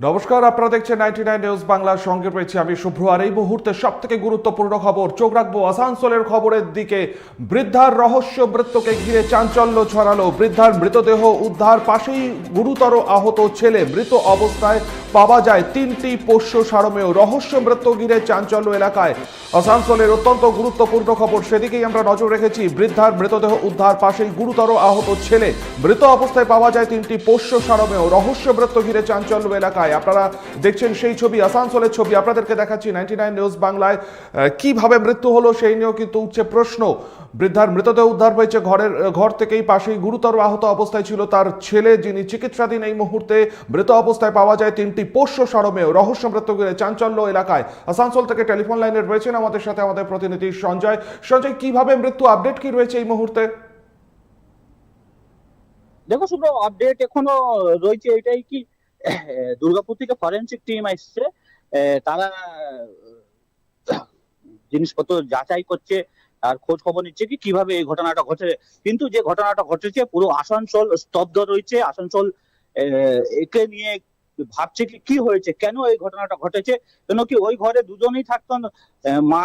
নমস্কার, আপনারা দেখছেন নাইনটি নাইন নিউজ বাংলার সঙ্গে রয়েছে আমি শুভ্র। এই মুহূর্তে সব থেকে গুরুত্বপূর্ণ খবর, চোখ রাখব আসানসোলের খবরের দিকে। বৃদ্ধার রহস্য মৃত্যুকে ঘিরে চাঞ্চল্য ছড়ালো। বৃদ্ধার মৃতদেহ উদ্ধার পাশেই গুরুতর আহত ছেলে। মৃত অবস্থায় পাওয়া যায় তিনটি পোষ্য সারমেয়। রহস্য মৃত্যু ঘিরে চাঞ্চল্য এলাকায়। আসানসোলের অত্যন্ত গুরুত্বপূর্ণ খবর, সেদিকেই আমরা নজর রেখেছি। বৃদ্ধার মৃতদেহ উদ্ধার পাশেই গুরুতর আহত ছেলে। মৃত অবস্থায় পাওয়া যায় তিনটি পোষ্য সারমেয়। রহস্য মৃত্যু ঘিরে চাঞ্চল্য এলাকায়। আপনারা দেখছেন সেই ছবি, আসানসোলের ছবি, আপনাদেরকে দেখাচ্ছি নাইনটি নাইন নিউজ বাংলায়। কীভাবে মৃত্যু হলো সেই নিয়েও কিন্তু উঠছে প্রশ্ন। বৃদ্ধার মৃতদেহ উদ্ধার হয়েছে ঘরের ঘর থেকেই পাশেই গুরুতর আহত অবস্থায় ছিল তার ছেলে, যিনি চিকিৎসাধীন এই মুহূর্তে মৃত অবস্থায় পাওয়া যায় তিনটি পোষ্য সারমেয় রহস্য মৃত্যু চাঞ্চল্য এলাকায়। আসানসোল থেকে টেলিফোন লাইনে রয়েছেন আমাদের সাথে আমাদের প্রতিনিধি সঞ্জয়। সঞ্জয়, কীভাবে মৃত্যু আপডেট কি রয়েছে এই মুহূর্তে? দেখো শুধু আপডেট এখনও রয়েছে, এটাই কি দুর্গাপুর থেকে ফরেন্সিক টিম আসছে তারা জিনিসপত্র যাচাই করছে আর খোঁজ খবর নিচ্ছে কি কীভাবে এই ঘটনাটা ঘটে কিন্তু যে ঘটনাটা ঘটেছে পুরো আসানসোল স্তব্ধ রয়েছে। আসানসোল একে নিয়ে ভাবছে কি কি হয়েছে? কেন এই ঘটনাটা ঘটেছে? কেন কি ওই ঘরে দুজনেই থাকতেন মা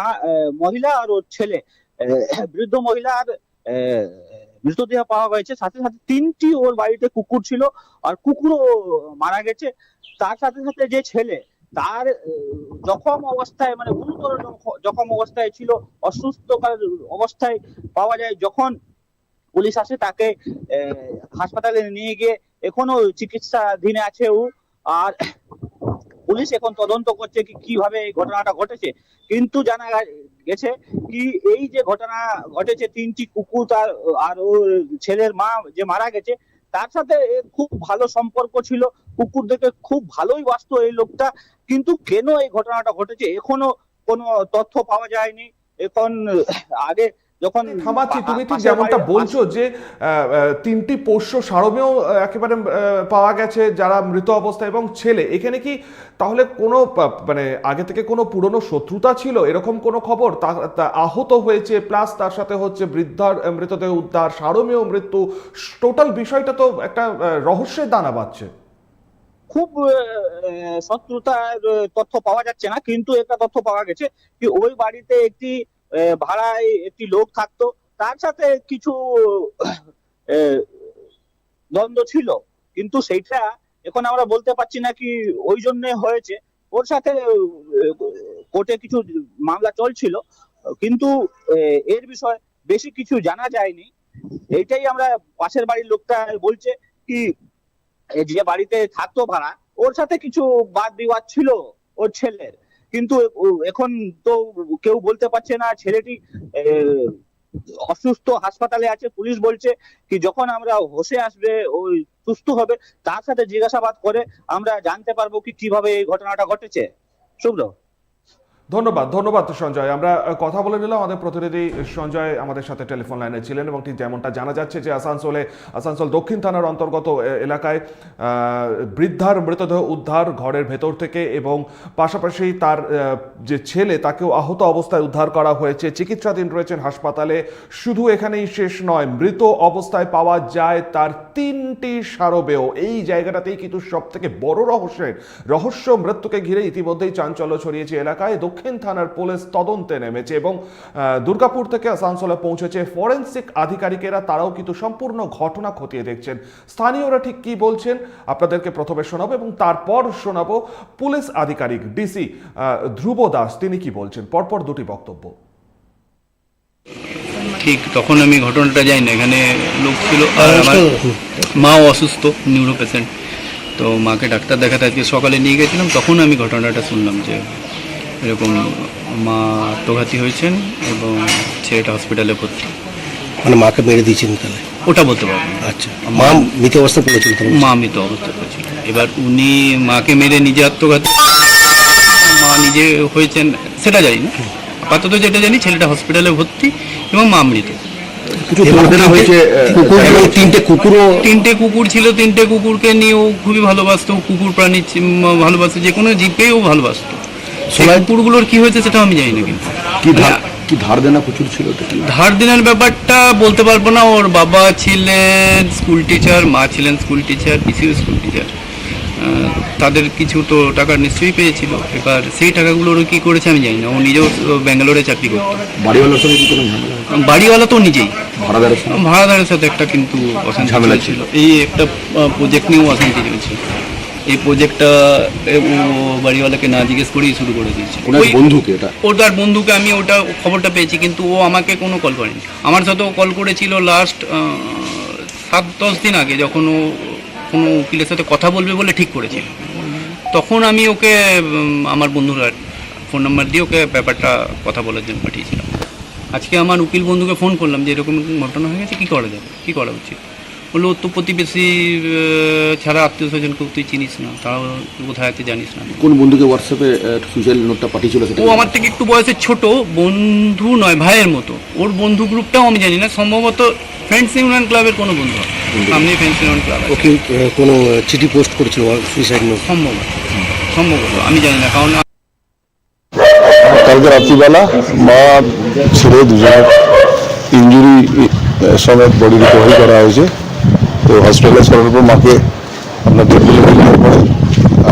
মহিলা আর ওর ছেলে। বৃদ্ধ মহিলার আহ, মৃতদেহ পাওয়া গেছে। সাথে সাথে তিনটি ওর বাড়িতে কুকুর ছিল আর কুকুরও মারা গেছে। তার সাথে সাথে যে ছেলে, তার জখম অবস্থায় মানে গুরুতর জখম অবস্থায় ছিল অসুস্থকার অবস্থায় পাওয়া যায় যখন পুলিশ আসে তাকে হাসপাতালে নিয়ে গিয়ে এখনও চিকিৎসাধীনে আছে ও। আর পুলিশ এখন তদন্ত করছে কি কীভাবে এই ঘটনাটা ঘটেছে। কিন্তু জানা গেছে কি এই যে ঘটনা ঘটেছে, তিনটি কুকুর তার, আর ওর ছেলের মা যে মারা গেছে, তার সাথে খুব ভালো সম্পর্ক ছিল। কুকুর দেখে খুব ভালোই বাসতো এই লোকটা। কিন্তু কেন এই ঘটনাটা ঘটেছে? এখনও কোনো তথ্য পাওয়া যায়নি। এখন আগে যখন থামাচ্ছি তুমি ঠিক যেমনটা বলছো যে তিনটি পোষ্য সারমেও একেবারে পাওয়া গেছে যারা মৃত অবস্থায় এবং ছেলে। এখানে কি তাহলে কোনো মানে আগে থেকে কোনো পুরনো শত্রুতা ছিল? এরকম কোনো খবর? আহত হয়েছে প্লাস তার সাথে হচ্ছে বৃদ্ধার মৃতদেহ উদ্ধার সারমেয় মৃত্যু টোটাল বিষয়টা তো একটা রহস্যের দানা বাঁধছে। খুব শত্রুতার তথ্য পাওয়া যাচ্ছে না কিন্তু একটা তথ্য পাওয়া গেছে কি ওই বাড়িতে একটি ভাড়ায় একটি লোক থাকতো। তার সাথে কিছু দ্বন্দ্ব ছিল। কিন্তু সেইটা এখন আমরা বলতে পারছি না কি ওই জন্য হয়েছে। ওর সাথে কোর্টে কিছু মামলা চলছিল। কিন্তু এর বিষয়ে বেশি কিছু জানা যায়নি। এইটাই আমরা পাশের বাড়ির লোকটা বলছে কি যে বাড়িতে থাকতো ভাড়া, ওর সাথে কিছু বাদ বিবাদ ছিল ওর ছেলের। কিন্তু এখন তো কেউ বলতে পারছে না, ছেলেটি অসুস্থ হাসপাতালে আছে, পুলিশ বলছে কি যখন আমরা হসে আসবে ওই সুস্থ হবে, তার সাথে জিজ্ঞাসাবাদ করে আমরা জানতে পারব কি কীভাবে এই ঘটনাটা ঘটেছে। শুভ্র ধন্যবাদ ধন্যবাদ সঞ্জয়। আমরা কথা বলে নিলাম আমাদের প্রতিনিধি সঞ্জয় আমাদের সাথে টেলিফোন লাইনে ছিলেন এবং ঠিক যেমনটা জানা যাচ্ছে যে আসানসোলে, আসানসোল দক্ষিণ থানার অন্তর্গত এলাকায় বৃদ্ধার মৃতদেহ উদ্ধার ঘরের ভেতর থেকে এবং পাশাপাশি তার যে ছেলে তাকেও আহত অবস্থায় উদ্ধার করা হয়েছে। চিকিৎসাধীন রয়েছেন হাসপাতালে। শুধু এখানেই শেষ নয়, মৃত অবস্থায় পাওয়া যায় তার তিনটি সারবেও এই জায়গাটাতেই কিন্তু সব থেকে বড় রহস্যের, রহস্য মৃত্যুকে ঘিরে ইতিমধ্যেই চাঞ্চল্য ছড়িয়েছে এলাকায়। দক্ষিণ থানার পুলিশ তদন্তে নেমেছে এবং দুর্গাপুর থেকে আসানসোলে পৌঁছেছে ফরেন্সিক আধিকারিকেরা। তারাও কিন্তু সম্পূর্ণ ঘটনা খতিয়ে দেখছেন। স্থানীয়রা ঠিক কি বলছেন আপনাদেরকে প্রথমে শোনাবো এবং তারপর শোনাবো পুলিশ আধিকারিক ডিসি ধ্রুব দাস তিনি কি বলছেন? পরপর দুটি বক্তব্য। ঠিক তখন আমি ঘটনাটা যাই না। এখানে লোক ছিল আর আমার মাও অসুস্থ নিউরো পেশেন্ট। তো মাকে ডাক্তার দেখাতে আজকে সকালে নিয়ে গেছিলাম। তখন আমি ঘটনাটা শুনলাম যে এরকম মা আত্মঘাতী হয়েছেন এবং ছেলেটা হসপিটালে ভর্তি। মানে মাকে মেরে দিয়েছেন তাহলে? ওটা বলতে পারব আচ্ছা। মা মৃত অবস্থা পড়েছিল মা মৃত অবস্থা হয়েছিল এবার উনি মাকে মেরে নিজে আত্মঘাতী মা নিজে হয়েছেন সেটা জানি না আপাতত যেটা জানি ছেলেটা হসপিটালে ভর্তি এবং মা মৃত। হয়েছে কুকুর তিনটে কুকুরও তিনটে কুকুর ছিল তিনটে কুকুরকে নিয়েও খুবই ভালোবাসতো কুকুর প্রাণী ভালোবাসতো যে কোনো জীবকেও ভালোবাসতো। কুকুরগুলোর কি হয়েছে সেটা আমি জানি না কিন্তু। কি ধার কি ধার দেনা প্রচুর ছিল ধার দিনের ব্যাপারটা বলতে পারব না। ওর বাবা ছিলেন স্কুল টিচার মা ছিলেন স্কুল টিচার পিসিও স্কুল টিচার তাদের কিছু তো টাকা নিশ্চয়ই পেয়েছিল। এবার সেই টাকাগুলো ওরা কী করেছে আমি জানি না। ও নিজেও ব্যাঙ্গালোরে চাকরি করতো। বাড়িওয়ালার হয়? বাড়িওয়ালা তো নিজেই। ভাড়াদারের সাথে একটা কিন্তু অশান্তি ছিল। এই একটা প্রজেক্ট নিয়েও অশান্তি চলছে এই প্রজেক্টটা বাড়িওয়ালাকে না জিজ্ঞেস করেই শুরু করে দিয়েছে। ওনার বন্ধুকে এটা? তার বন্ধুকে আমি ওটা খবরটা পেয়েছি কিন্তু ও আমাকে কোনো কল করেনি। আমার সাথেও কল করেছিল লাস্ট সাত দশ দিন আগে যখন ও কোনো উকিলের সাথে কথা বলবে বলে ঠিক করেছিল। তখন আমি ওকে আমার বন্ধুর ফোন নাম্বার দিয়ে ওকে ব্যাপারটা কথা বলার জন্য পাঠিয়েছিলাম। আজকে আমার উকিল বন্ধুকে ফোন করলাম যে এরকম এরকম ঘটনা হয়ে গেছে কী করা যাবে? কী করা উচিত? বলল ওর তো প্রতিবেশী ছাড়া আত্মীয় স্বজনকেও তুই চিনিস না? তারাও কোথায় আছে জানিস না। কোন বন্ধুকে হোয়াটসঅ্যাপে সুইসাইড নোটটা পাঠিয়েছিল সেটা? ও আমার থেকে একটু বয়সে ছোট বন্ধু নয় ভাইয়ের মতো। ওর বন্ধু গ্রুপটাও আমি জানি না সম্ভবত ফ্রেন্ডস ইউনিয়ন ক্লাবের কোনো বন্ধু। সামনে ফ্রেন্ডস ইউনিয়ন ক্লাব ওকে কোনো চিঠি পোস্ট করেছিল সুইসাইড নোট সম্ভবত সম্ভবত আমি জানি না কারণ কালকে রাত্রিবেলা মা ছেলে দুজনের ইঞ্জুরি সমেত বডি রিকভারি করা হয়েছে। তো হসপিটালাইজ করার পর মাকে আপনার ডেপুটি নেওয়ার পরে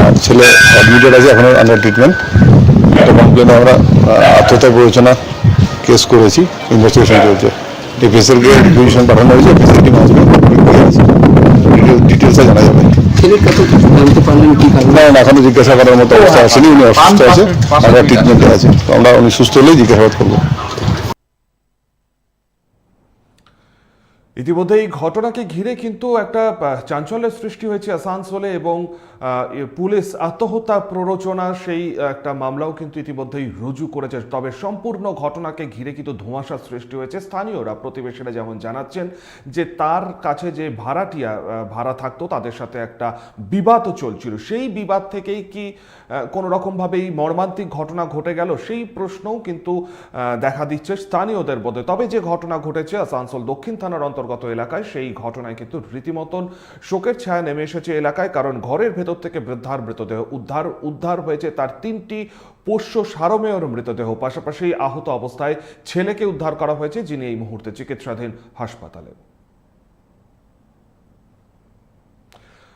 আর ছেলে অ্যাডমিটেড আছে এখন আন্ডার ট্রিটমেন্ট একটা কমপ্লেনে আমরা আত্মহত্যা প্ররোচনা কেস করেছি ইনভেস্টিগেশন চলছে এফএসএলকে রিকুইজিশন পাঠানো হয়েছে এফএসএল টিম আসবে ডিটেলসে জানা যাবে। না না এখনও জিজ্ঞাসা করার মতো অবস্থা আসেনি উনি অসুস্থ আছে আমরা ট্রিটমেন্টে আছে। তো আমরা উনি সুস্থ হলেই জিজ্ঞাসাবাদ করব। ইতিমধ্যে এই ঘটনাকে ঘিরে কিন্তু একটা চাঞ্চল্যের সৃষ্টি হয়েছে আসানসোলে এবং পুলিশ আত্মহত্যা প্ররোচনা সেই একটা মামলাও কিন্তু ইতিমধ্যেই রুজু করেছে। তবে সম্পূর্ণ ঘটনাকে ঘিরে কিন্তু ধোঁয়াশার সৃষ্টি হয়েছে। স্থানীয়রা প্রতিবেশীরা যেমন জানাচ্ছেন যে তার কাছে যে ভাড়াটিয়া ভাড়া থাকতো, তাদের সাথে একটা বিবাদ চলছিল। সেই বিবাদ থেকেই কি কোনো রকমভাবে এই মর্মান্তিক ঘটনা ঘটে গেল? সেই প্রশ্নও কিন্তু দেখা দিচ্ছে স্থানীয়দের মধ্যে। তবে যে ঘটনা ঘটেছে আসানসোল দক্ষিণ থানার অন্তর্গত এলাকায় সেই ঘটনায় কিন্তু রীতিমতন শোকের ছায়া নেমে এসেছে এলাকায়, কারণ ঘরের ভেতর থেকে বৃদ্ধার মৃতদেহ উদ্ধার উদ্ধার হয়েছে তার তিনটি পোষ্য সারমেয়র মৃতদেহ। পাশাপাশি আহত অবস্থায় ছেলেকে উদ্ধার করা হয়েছে, যিনি এই মুহূর্তে চিকিৎসাধীন হাসপাতালে।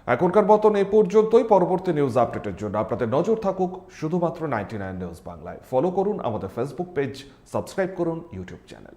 এখনকার মতন এ পর্যন্তই, পরবর্তী নিউজ আপডেটের জন্য আপনাদের নজর থাকুক শুধুমাত্র নাইনটি নাইন নিউজ বাংলায়। ফলো করুন আমাদের ফেসবুক পেজ সাবস্ক্রাইব করুন ইউটিউব চ্যানেল